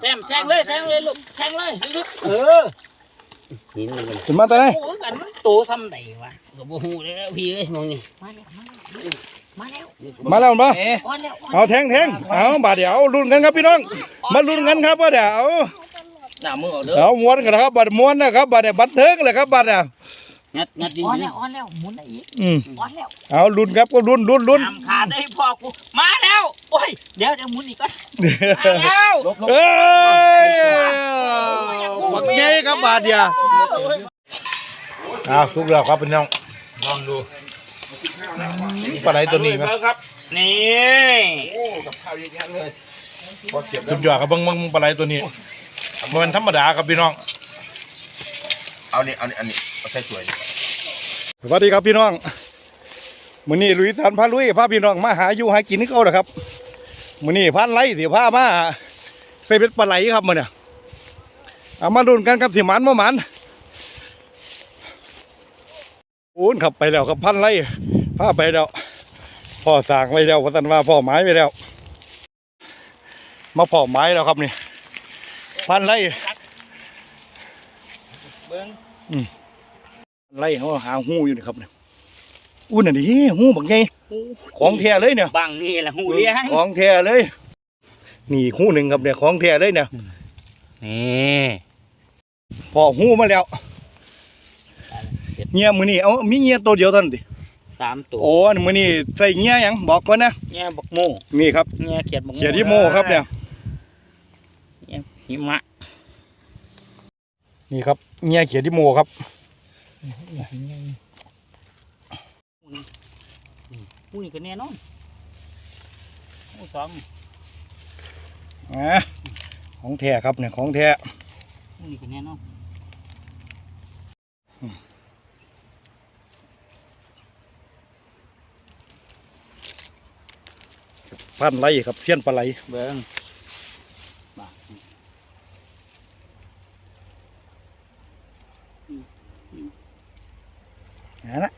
แทงแทงเลยแทงเลยลูกแทงเลยลึกๆเออหินมันกันขึ้นมาตาไหนโอ้ยกันมันโตซ้ำไหนวะก็บ่ฮู้เลยพี่เอ้ยมองนี่มาแล้วมาแล้วมาแล้วบ่เอ๊ะมาแล้วเอาแทงแทงเอาบาดเดี๋ยวลุ้นกันครับพี่น้อง มาลุ้นกันครับว่าเดี๋ยวหน้ามือเอาเด้อเอาม้วนกันนะครับบัดม้วนนะครับบัดเนี่ยบัดเทิงเลยครับบัดเนี่ยงัดงัดดินอ่อนดิแล้วอ่อนแล้วหมุนได้อีกอืมอ่อนแล้วเอาลุ้นครับก็ลุ้นลุ้นลุ้นตามขาดได้พ่อกูมาแล้วโอ้ยเดี๋ยวเดี๋ยวหมุนอีกก่อนมาแล้วเอ้ยบักใหญ่ ครับบาดเดียวอ้าวทุกแล้วครับพี่น้องลองดูปลาไหลตัวนี้ไหมครับ นี่สุดยอดครับเบิ่งเบิ่งปลาไหลตัวนี้มันธรรมดาครับพี่น้อง เอานี่เอานี่อันนี้เอาใส่ถ้วยดิสวัสดีครับพี่น้องมื้อนี้ลุยทานพาลุยพาพี่น้องมาหาอยู่หากินนี่เขาแหละครับมื้อนี้พันไล่สิพามาใส่เป็ดปลาไหลครับมื้อเนี่ย เอามาลุ้นกันครับสิหมันบ่หมันโอ้นขับไปแล้วครับพันไล่พาไปแล้วพ่อสร้างไว้แล้วพันว่าพ่อไม้ไปแล้ว มาพ่อไม้แล้วครับนี่พันไล่เบิ้งไล่เขาหาหูอยู่นี่ครับเนี่ยอู้นั่นดิหูบักไงของแท้เลยเนี่ยบางนี่แหละหูเลี้ยงของแท้เลย นี่หูหนึ่งครับเนี่ยของแท้เลยเนี่ยนี่ พอหูมาแล้วเงี้ยมือนี่เอามีเงี้ยตัวเดียวเท่านั้นดิสามตัวโอ้อันมือนี่ใส่เงี้ยหยังบอกก่อนนะเนี่ยบักโมนี่ครับเนี่ยเขียดบักโมเขียดที่โมครับเนี่ยเนี่ยหิมะ นี่ครับเงี้ยเขียดที่โมครับอุ้ยก็แน่นอนโอ้สองอ่าของแท้ครับเนี่ยของแท้อุ้ยก็แน่นอน พันไล่ครับเสี้ยนปลาไหลเบิ้งนะนะ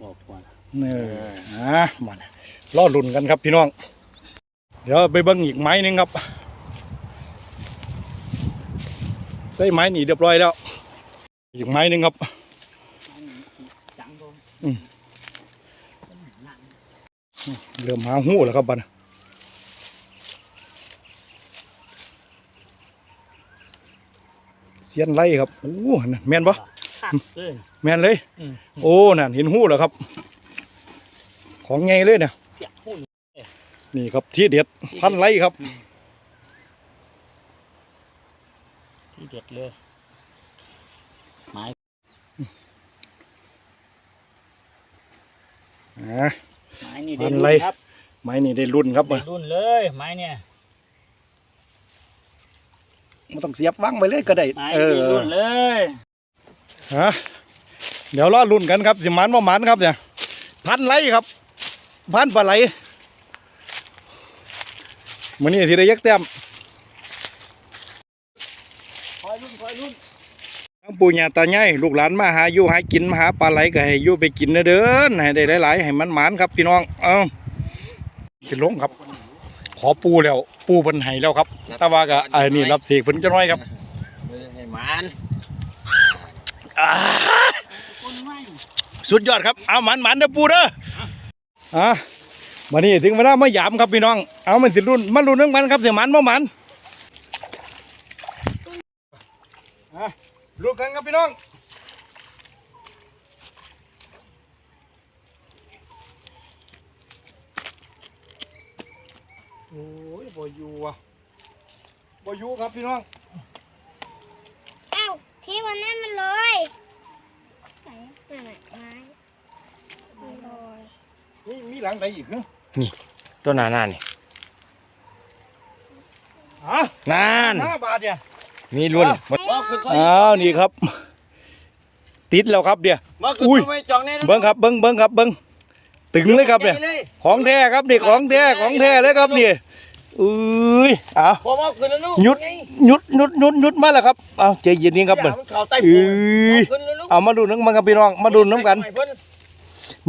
บอกก่อนเอออ่ามาเนี่ยรอลุ่นกันครับพี่น้อง เดี๋ยวไปเบิ้งอีกไม้หนึงครับ ใส่ไม้หนีเรียบร้อยแล้ว อีกไม้หนึงครับจังโดนเริ่มหาหูแล้วครับบัดนเสียนไล่ครับโอ้นั่นแม่นปะขาดเลยแม่นเลยอืมโอ้นั่นเห็นหูแล้วครับ ของไงเลยเนี่ยอยากพูดนี่ครับที่เด็ดพันไล่ครับ ที่ เด็ดเลยอ่าไม้นี่พัได้นรุ่ไรนครับ ไม้นี่ได้รุ่นครับได้รุ่นเลยไม้เนี่ยไม่ต้องเสียบวางไปเลยก็ได้ไม้เออได้รุ่นเลยฮะเดี๋ยวรอรุ่นกันครับสิหมันบ่หมันครับเนี่ยพันไล่ครับ พันปลาไหลมื้อนี้สิได้ยักแต้ม คอยรุ่นคอยรุ่น ทั้ง ปู่ย่าตายายลูกหลานมาหาอยู่หากินมาหาปลาไหลก็ให้อยู่ไปกินเด้อเด้อให้ได้หลายๆให้มันหมานครับพี่น้องเอ้าสิลงครับ ขอปูแล้ว ปูเพิ่นให้แล้วครับแต่ว่าก็ไอ้นี่รับเสกเพิ่นจะน้อยครับให้มันอ่าคนไม่สุดยอดครับเอาหมันหมันเด้อปูเด้ออะมานี่ถึงเวลามาหยามครับพี่น้อง เอามันสิรุ่นมารุ่นเรื่องมันครับสิหมันบ่หมันอะ รุ่นกันครับพี่น้องโอ้ยบ่อยู่อะบ่อยู่ครับพี่น้องเอ้าที่มันนั่นมันเลยไหนนั่นไหนไม้มันลอยนี่มีหลังใดอีกเหรอตัวหนาหน้านี่ฮะนานห้าบาทเนี่ย มีรุ่นบอกคืออ้าวนี่ครับ ติดแล้วครับเดี๋ยวบอกคืออุ้ยไม่จองแน่นะเบิ้งครับเบิ้งเบิ้งครับเบิ้งตึงเลยครับเนี่ยใหญ่ลของแท้ครับนี่ของแท้ของแท้เลยครับนี่อุ้ยเอาพอบอกคือแล้วลูกหยุดไงหยุดหยุดหยุดหยุดมาแล้วครับเอาใจเย็นนี่ครับอเบิ้ย่างมันเข้าใต้เอ้ปูยขึ้นแล้วลูกเอามาดูน้ำมันกับพี่น้อง มาดูน้ำกันไปเพิ่น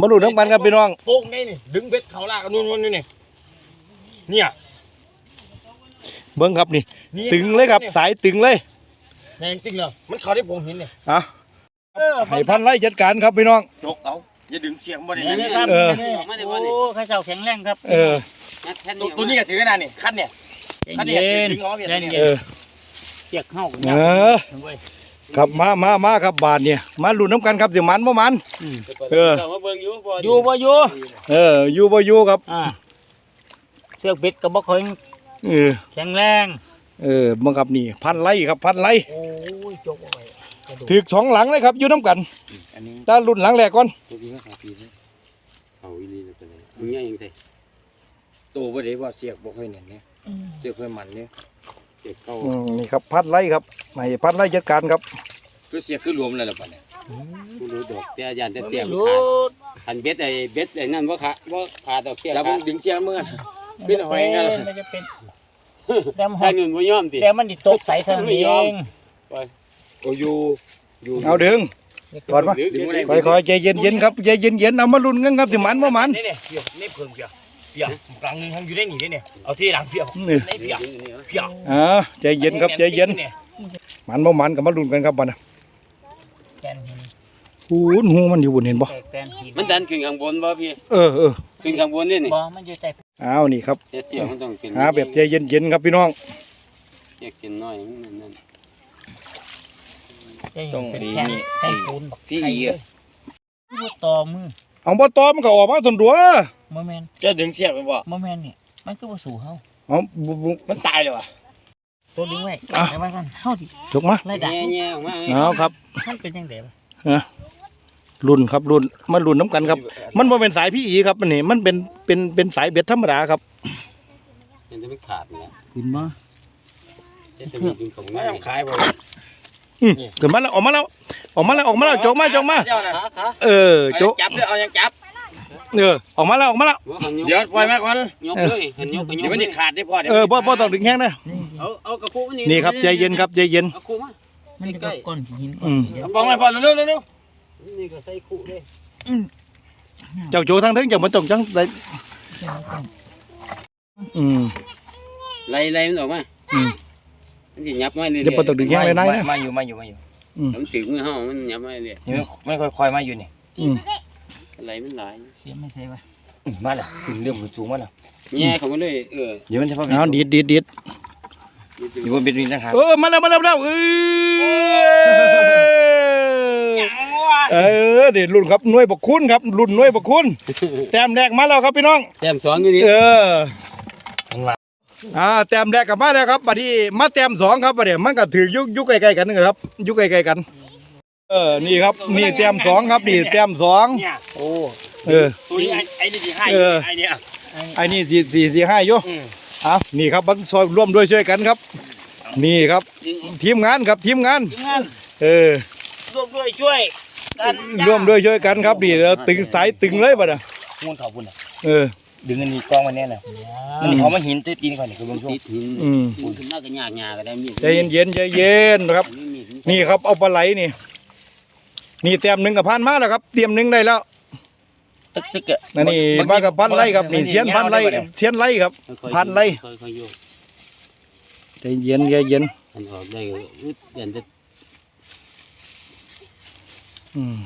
มาดูน้ำกันกับพี่น้องโป่งนี่นี่ดึงเบ็ดเขาลากกันนู่นนู่นนี่นี่เนี่ย เบิ้งครับนี่ ตึงเลยครับ สายตึงเลยแม่งจริงเหรอมันเขาได้ผมเห็นเนี่ยอะให้พันไล่จัดการครับพี่น้องจกเอาอย่าดึงเสียงบ่ได้นี่นะครับเออนี่มาได้โอ้บ่นี่ข้าเจ้าแข็งแรงครับ เอองัดแค่ตัวนี้ตัวนี้ก็ถือกันนะนี่คันเนี่ยคันเนี่ยเย็นดึงล้อเบียดเย็นเนี่ยเย็เอนอเจียกเข้ากันเออครับมามามาครับบาทเนี่ยมาลุ้นน้ำกันครับสิมันบ่มันเออมาเบิ่งอยู่บ่อยู่บ่อยู่เอออยู่บ่อยู่ครับอ่าเสือกเบ็ดกับบ่ค่อย เออแข็งแรงเออบังครับนี่พันไล่ครับพันไล่โอ้ยจกเอาไว้ถือสองหลังเลยครับอยู่น้ำกันอันนี้ด้านรุ่นหลังแรกก่อนตัวนี้ก็ขาปีเลยเอาอีนี่เป็นไรมึงยังยังไงตัวบ่ได้ว่าเสียกบ่ค่อยเนี่ยเนี่ยเสียกค่อยมันเนี่ยเจียกเข้าอืมนี่ครับพันไล่ครับให้พันไล่จัดการครับคือเสียกคือรวมเลยล่ะปะเนี่ยกูรู้ดอกแต่ยันแต่เตี้ยมันรู้ขาดคันเบ็ดไอ้เบ็ดไอ้นั่นบ่ขาบ่ขาดดอกเตี้ยแล้วขามึดงดึงเสียงมึงอะไม่จะเป็นไม่จะเป็น แต่มันถ้าเงินบ่ยอมติ แต่มันดิตกใส่เท่านั้นเองโอ้อยู่อยู่เอาดึง ก่อนปะดึงบ่ได้ค่อยๆใจเย็นๆครับใจเย็นๆเอามาลุ้นกันครับสิมันบ่มันนี่เนี่ยเดี๋ยวนี่เพิ่งเพียเพียกลางนึงทำอยู่ได้หนีได้เนี่ยเอาที่หลังเพียนี่ในเพียเพียอ่าใจเย็นครับใจเย็นมันบ่มันก็มาลุ้นกันครับบัดน่ะแกนหินหูนหูมันอยู่บนเห็นบ่แตกแกนหินมันดันขึ้นข้างบนบ่พี่เออเออขึ้นข้างบนนี่นี่ บ่มันอยู่ใจเอานี่ครับแต่เตี้ยมันต้องขึ้นหาแบบใจเย็นๆครับพี่น้องเจียกกินน้อยนั่นนั่นต้องดีนี่ให้ปูนพี่อีอะต่อมือเอาบ่ตอมันก็ออกมาส่วนตัวบ่แม่นจะดึงเสียกไปบ่บ่แม่นนี่มันคือบ่สู่เฮาเอาบุบุมันตายเลยวะตัวดึงไว้อะไว้กันเฮาดิจกมาไล่ดักแย่ๆออกมาเอาครับมันเป็นจังได๋วะ รุ่นครับรุ่นมันรุ่นน้ำกันครับ มันบ่เป็นสายพี่อีครับมันนี่มันเป็นเป็นเป็นสายเบ็ดธรรมดาครับเห็นแต่มันขาดนี่แหละขึ้นมาแต่จะมีกินของไม่ง่ายต้องขายบ่อืมขึ้นมาแล้วออกมาแล้วออกมาแล้วออกมาแล้วจกมาจกมาเจ้าน่ะเออจกจับเลยเอายังจับเออออกมาแล้วออกมาแล้วว่าหันยกเดี๋ยวปล่อยมาก่อนยกเลยหันยกก็ยเดี๋ยวกมันเลจะยขาดได้พอเออบ่บ่ต้องดึงแห้งนะเอาเอากระปุกนี่นี่ครับใจเย็นครับใจเย็นเอาคู่มามันก็ก้อนหินก้ออืนมหินเอาปองให้พอเร็วๆเร็ว นี่ก็ใส่คู่เลยเจ้าโจทางถึงเจ้ามันต้องจังได้อืมไล่ไล่มันออกมาอืมมันสิยับมาเรื่อยๆเดี๋ยวบ่ต้องดึงแห้งเลยนายนะมาอยู่มาอยู่มาอยู่มันถึงมือเฮามันยับมาเรื่อยนี่ไม่ค่อยๆมาอยู่นี่อืมๆไหลมันหลายเสียไม่ใช่วะมาแล้วขึ้นเรื่องขึ้นสูงมาแล้วแย่เข้ามาเลยเออเดี๋ยวมันจะพาไปเอาดีดดีดดีดอยู่บนเบ็ดนี่นะครับเออมาแล้วมาแล้วมาแล้วเออ เออเดี๋ยวรุ่นครับหน่วยบกคุณครับรุ่นหน่วยบกคุณแต้มแรกมาแล้วครับพี่น้องแต้มสองอยู่นี่เอออ่าแต้มแรกกลับมาแล้วครับบัดนี้มาแต้มสองครับบัดนี้มันก็ถือยุกยุกใกล้ๆกันนึงครับยุกใกล้ๆกัน เออนี่ครับนี่แต้มสองครับนี่แต้มสองเนี่ยโอ้เออตัวนี้ไอ้นี่สิให้เออไอ้เนี่ยไอ้นี่สี่สี่สี่ห้าอยู่อืมเอานี่ครับบังซอยร่วมด้วยช่วยกันครับ นี่ครับทีมงานครับทีมงานทีมงานเออร่วมด้วยช่วย กันร่วมด้วยช่วยกันครับนี่เราตึงสายตึงเลยบัดน่ะมูลเขาพุ่นน่ะเออ ดึงอันนี้กองมันเนี่ยน่ะมันเขามาหินติดกินก่อนนี่คือเบิ่งช่วงติดหินอืมมันขึ้นมาก็ยากๆก็ได้มีดใจเย็นๆใจเย็นนะครับอัมีดนี่ครับเอาปลาไหลนี่นี่เตรียมหนึ่งกับพันมาแล้วครับ เตรียมหนึ่งได้แล้วตึกตึกอะนั่นนี่มากับพันไล่ครับนี่เสียนพันไล่เสียนไล่ครับค่อยๆพันไล่ค่อยๆโยกใจเย็นใจเย็นมันออกได้ก็อึดเดี๋ยวจะ อืม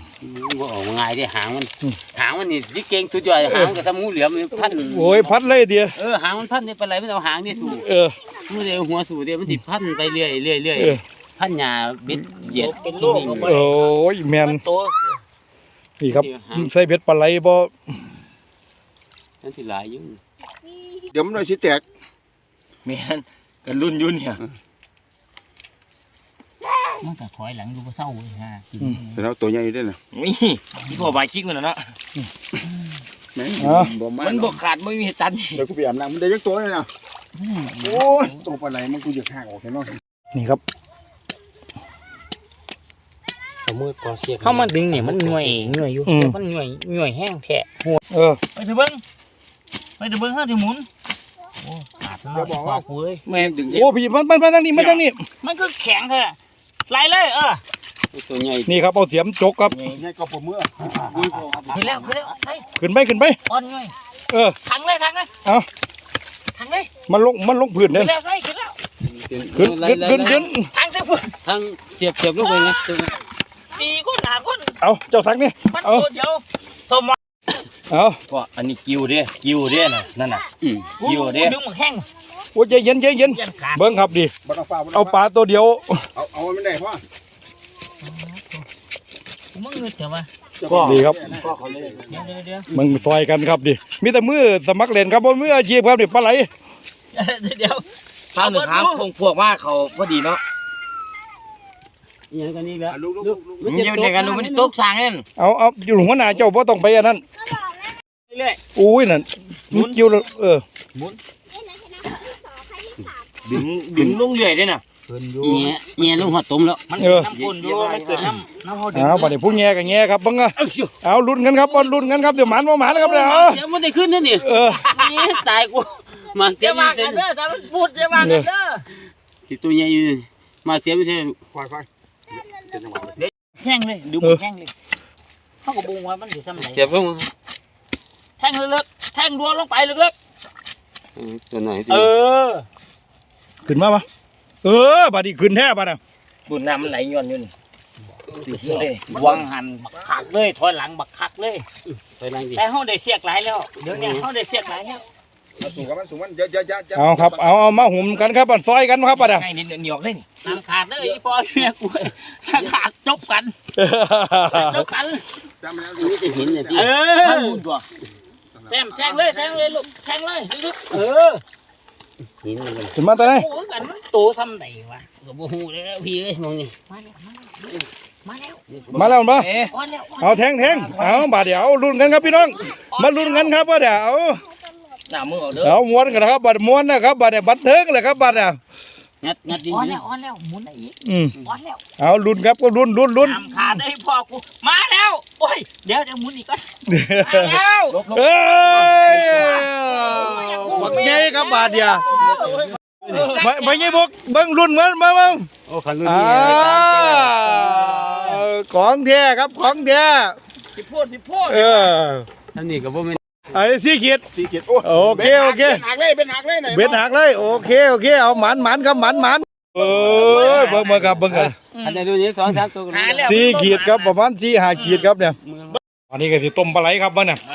มันบ่ออกมาง่ายเด้หางมันอืมหางมันนี่ที่เก่งสุดยอดหางมันก็ทำงูเหลือมมันพันโอ้ยพันเลยเดียวเออหางมันพันได้ปานไรมันเอาหางนี่สู่เออมันเอาหัวสู่เดียวมันติดพันไปเรื่อยเรื่อยเรื่อยเออพันหญ้าเบ็ดเหยียดเป็นที่โรคนิ่งโอ้ยแมนโตนี่ครับใส่เบ็ดปลาไหลบ่นั่นสิหลายอยู่เดี๋ยวมันเลยสิแตกแม่นกันรุ่นอยุ่นเนี่ย มันก็ถอยหลังอยู่บ่เศร้าเลยฮะกินเดี๋ยวเอาตัวใหญ่ด้วยนะนี่ที่พ่อบายคิกมันน่ะเนาะแม่งอะบ่มามันบกขาดไม่มีตันเดี๋ยวกูไปอาบน้ำมันได้ยักตัวเลยนะโอ้ยตัวปลาไหลมันกูจะฆ่าออกเห็นไหมนี่ครับเอามือกอเสียเข้ามาดึงเนี่ยมันหน่วยหน่วยอยู่อืมมันหน่วยหน่วยแห้งแท้เออไปเถอะเบิ้งไปเถอะเบิ้งห้าที่หมุนโอ้ขาดแล้วบอกกูเอ้ยแม่งดึงโอ้พี่มันมันมันทางนี้มันทางนี้มันก็แข็งแท้ ไล่เลยเออตัวใหญ่นี่ครับเอาเสียมจกครับนี่ก็ปมมือขึ้นแล้วขึ้นแล้วไปขึ้นไปขึ้นไปอ่อนหน่วยเออถังเลยถังเลยเอาถังเลยมันลงมันลงพื้นขึ้เนี่ยนแล้วใส่ขึ้นแล้วขึ้นขึ้นขึ้นขึ้นทางเสียบทางเสียบเสียบลูกไปไงสี่คนหาคนเอาเจ้าสักนี่มันเอาตัวเดียวสมเอาก็อันนี้กิ้วเด้กิ้วเด้น่ะนั่นน่ะอืมกิ้วเด้ดึงมันแห้ง โอ้ใจเย็นใจเย็นยันขาดเบิ้งครับดิบ่ต้องฟ้าบ่ต้เอางปลาตัวเดียว เอาเอามันได้พ่อมึงเงยเถอะวะดีครับเดี๋ยวเดี๋ยวเดี๋ยวมึงซอยกันครับดิมีแต่มือสมัครเล่นครับบ่มืออาชีพครับดิปลาไหลเดี๋ยวทางหนึ่งทางคงพวกว่าเขาพอดีเนาะอย่างกันนี่แล้วลูกลูกลูกมันจะเด็กกันมันตกสางนั่นเอาเอาอยู่หัวหน้าเจ้าบ่ต้องไปอันนั้นเรื่อยอุ้ยนั่นมันเกี่ยวแล้วเออ ดึงดึงลงเรื่อยเด้น่ะเงี้ยเงี้ยลูกหัวต้มแล้วมันเออ น้ำปุ่นอยู่มันเกิดน้ำน้ำเขาดึงเอาบัดนี้ผู้แง่ก็แง่ครับเบิ่งอะเอ้าเชียวเอาลุ้นกันครับบอลลุ้นกันครับเดี๋ยวหมันบ่หมันนะครับเดี๋ยวเอาเสียมันได้ขึ้นนั่นนี่เออนี่ตายกูมาเสีเดี๋ยยวมัมานกัเส้นนเด้อถ้ามันพูดเดี๋ยวมากันเด้อที่ตัวใหญ่อยู่มาเสียไม่ใช่ควายควายเป็นจังหวะแห้งเลยดูมันแห้งเลยเขาก็บุงไว้มันอยู่ทำไหนเสียบลงแทงลึกๆแทงรัวลงไปลึกตัวไหนๆเออ ขึ้นมาปะเออบัดนี้ขึ้นแท้บัดน่ะบุญน้ำมันไหลย้อนอยู่นี่ติดเลยวังหันบักคักเลยถอยหลังบักคักเลยไปนั่งดิแต่เขาได้เสียกหลายแล้ว เดี๋ยวนี้เขาได้เสียกหลายแล้วมาสูงกับมันสูงมันเยอะเยอะเยอะเอาครับ เอาเอามาหุ่มกันครับบัดซอยกันครับบัดน่ะง่ายนิดเหนียวเลยนี่น้ำขาดเลยอีปอยเมียกูถ้าขาดจบกันจบกันจำแล้วนี่จะหินเนี่ยที่เออแทงแทงเลยแทงเลยลูกแทงเลยลึกๆเออ หินมันขึ้นมาตัวไหนโอ้กันมันโตซ้ำไหนวะก็บ่ฮู้แล้วพี่เอ้ยมองนี่มาแล้วมาแล้วมาแล้วบ่เอ๊ะอ่อนแล้วเอาแทงแทงเอาบาดเดี๋ยวเอาลุ้นกันครับพี่น้อง มาลุ้นกันครับว่าเดี๋ยวเอาหน้ามือเอาเด้อเอาม้วนกันนะครับบัดม้วนนะครับบัดเนี่ยบัดเทิงเลยครับบัดเนี่ย งัดงัดดินอ่อนนี่แล้วอ่อนแล้วหมุนได้อีกอืมอ่อนแล้วเอาลุ้นครับก็ลุ้นลุ้นลุ้นน้ำขาดได้พ่อกูมาแล้วโอ้ยเดี๋ยวเดี๋ยวหมุนอีกก่อนมาแล้วเอ้ยบักใหญ่ครับบาดเดียวไม่ไม่ใช่บกเบิ่งลุ้นมันมาเบิ่งโอ้คันรุ่นอ่านี้ของแท้ครับของแท้พี่พูดพี่พูดเออทำนี่ก็บ่แม่น ไอ้สี่ขีด สี่เกียรติโอ้โอเคโอเค เป็นหักเลยเป็นหักเลยไหนเบ็ดหักเลยโอเคโอเคเอาหมันหมันครับหมันหมันเอ้ยเบิ่งมาครับเบิ่งกันอันนี้ดูนี่สองสามตัวกันหาแล้วสี่ขีดครับประมาณสี่ห้าขีดครับเนี่ยอันนี้ก็สิต้มปลาไหลครับมันน่ะเอ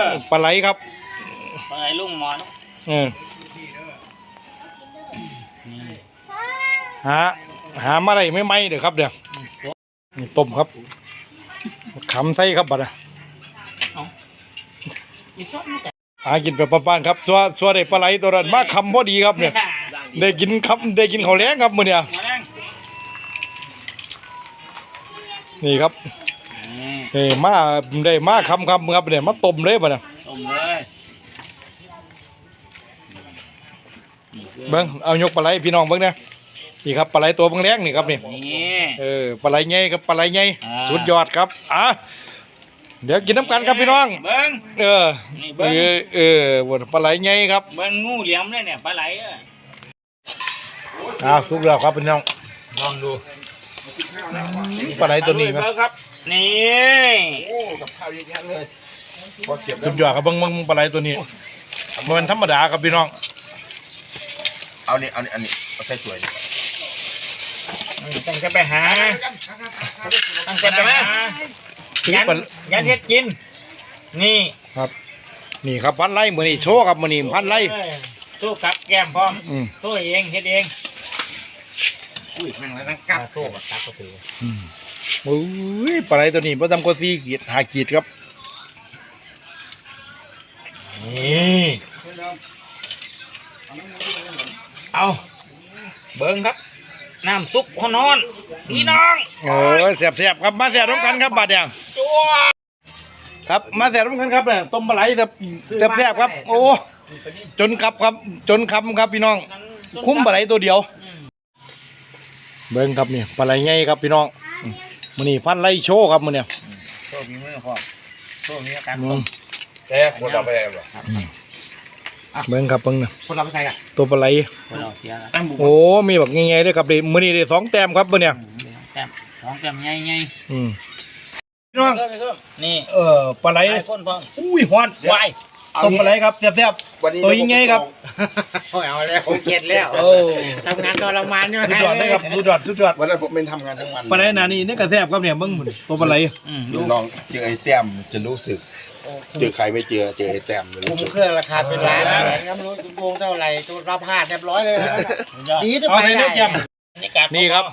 อปลาไหลครับไปลุงหมอนเออหาหามาได้ไม่ไหมเด้อครับเดี๋ยวนี่ต้มครับขำใส่ครับบัดน่ะ อีชอบนี่แต่หากินแบบบ้านๆครับสัวสัวได้ปลาไหลตัวนั้นมาคำพอดีครับเนี่ย ได้กินครับได้กินข้าวแล้งครับมื้อเนี่ยมาแรงนี่ครับนี่มาได้มาคำครับครับเนี่ยมาต้มเลยบัดน่ะต้มเลยเบิ่งเอายกปลาไหลพี่น้องเบิ่งเนี่ยนี่ครับปลาไหลตัวเบิ่งแรงนี่ครับนี่นี่เออปลาไหลใหญ่ครับปลาไหลใหญ่อ่าสุดยอดครับอะ เดี๋ยวกินน้ำกันครับพี่น้อง เบิ้งเออ นี่เอเบิ้งอเออวนปลาไหลใหญ่ครับเบิ้งงูเหลี่ยมเลยเนี่ยปลาไหลอะอ้าวสุกแล้วครับพี่น้องลองดูปลาไหลตัวนี้ไหมเบิ้งครับ นี่โอ้กับข้าวเยอะแยะเลยพอเก็บแล้สุวดยอดครับเบิ่งเบิ่งปลาไหลตัวนี้มันธรรมดาครับพี่น้องเอานี่เอานี่อันนี้เอาใส่ถ้วยตั้งใจไปหาตั้งใจไปหา ยันปลายันเฮ็ดกิน นี่ครับ นี่ครับพันไล่มื้อนี้โชว์ครับมื้อนี้พันไล่เออสู้กับแก้มพร้อมอืมสู้เองเฮ็ดเองอุ้ยแม่งแล้วนั่งกัดสู้กับตักก็ถืออืมโอ้ยปลาไหลตัวนี้บ่ต่ำกว่า4ขีด5ขีดครับนี่เอาเบิ้งครับ น้ำซุปขอนอนพี่น้องโอ้ยแซ่บๆครับมาแซ่บร่วมกันครับบัดเนี่ยจัวครับมาแซ่บร่วมกันครับเนี่ยต้มปลาไหลแซ่บแซ่บๆครับ โอ้จนครับครับจนคำครับพี่น้อง คุ้มปลาไหลตัวเดียว เบิ่งครับนี่ปลาไหลใหญ่ครับพี่น้องอืมมื้อนี้พันไล่โชว์ครับมื้อเนี่ยโชคดีมือพ่อโชคดีการอืมแกคนเราไปไหนหรอ เบิ่งครับเบิ่งนะคนเราไปใครกันตัวปลาไหลคนเราเสียละตั้งบุกโอ้มีแบบง่ายๆด้วยครับดิมื้อนี้ได้สองแต้มครับมื้อเนี่ยแต้มสองแต้มใหญ่ใหญ่อืมพี่น้องนี่ เออปลาไหลไอ้คนพ่ออุ้ยฮ้อนวาย ต้มปลาไหลครับแซ่บวันนี้ตัวยิ่งใหญ่ครับโอ้ยเอาแล้วผมเก็ดแล้วโอ้ทำงานทรมานใช่ไหมๆสุดยอดเลยครับสุดยอดสุดยอดวันนั้นผมเป็นทำงานทั้งวันปลาไหลหนานี่นี่ก็แซ่บครับเนี่ยเบิ่งหมดตัวปลาไหลลองเจอไอ้แต้มจะรู้สึกเจอใครไม่เจอเจอไอ้แต้มจะคุรู้มสึกเครื่องราคาเป็นล้านเลยครับไม่รู้วงเท่าไหร่ตัวรับพลาดเรียบร้อยเลยนะดีจะเอาไปใส่ได้เนื้อแจ่มบรรยากาศนี่ครับ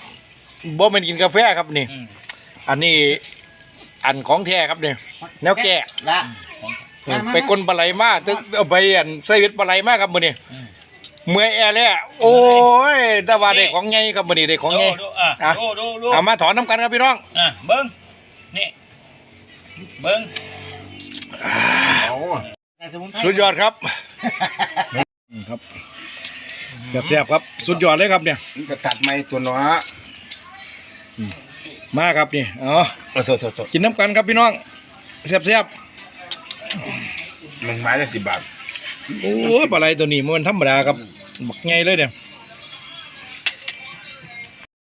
บ่แม่นกินกาแฟครับนี่อืมอันนี้อันของแท้ครับเนี่ยแนวแก่ละ อืมไปกลนปลาไหลมาตึกเอาไปอันใส่เวทปลาไหลมาครับมื้อนี้เมื่อยแอร์แล้วโอ้ยแต่ว่าได้ของใหญ่ครับมื้อนี้ได้ของใหญ่ ดูอะอะ ดูดูดูเอามาถอนน้ำกันครับพี่น้องอะเบิ้งนี่เบิ้งเอาสุดยอดครับอืมครับแซ่บๆครับสุดยอดเลยครับเนี่ย มันก็ตัดไม้ตัวเน้อมาครับนี่เอ๋อเออโทษโทษโทษกินน้ำกันครับพี่น้องแซ่บ หนึ่งไม้ได้สิบบาทโอ้ยปลาไหลตัวนี้มันธรรมดาครับบักไงเลยเนี่ย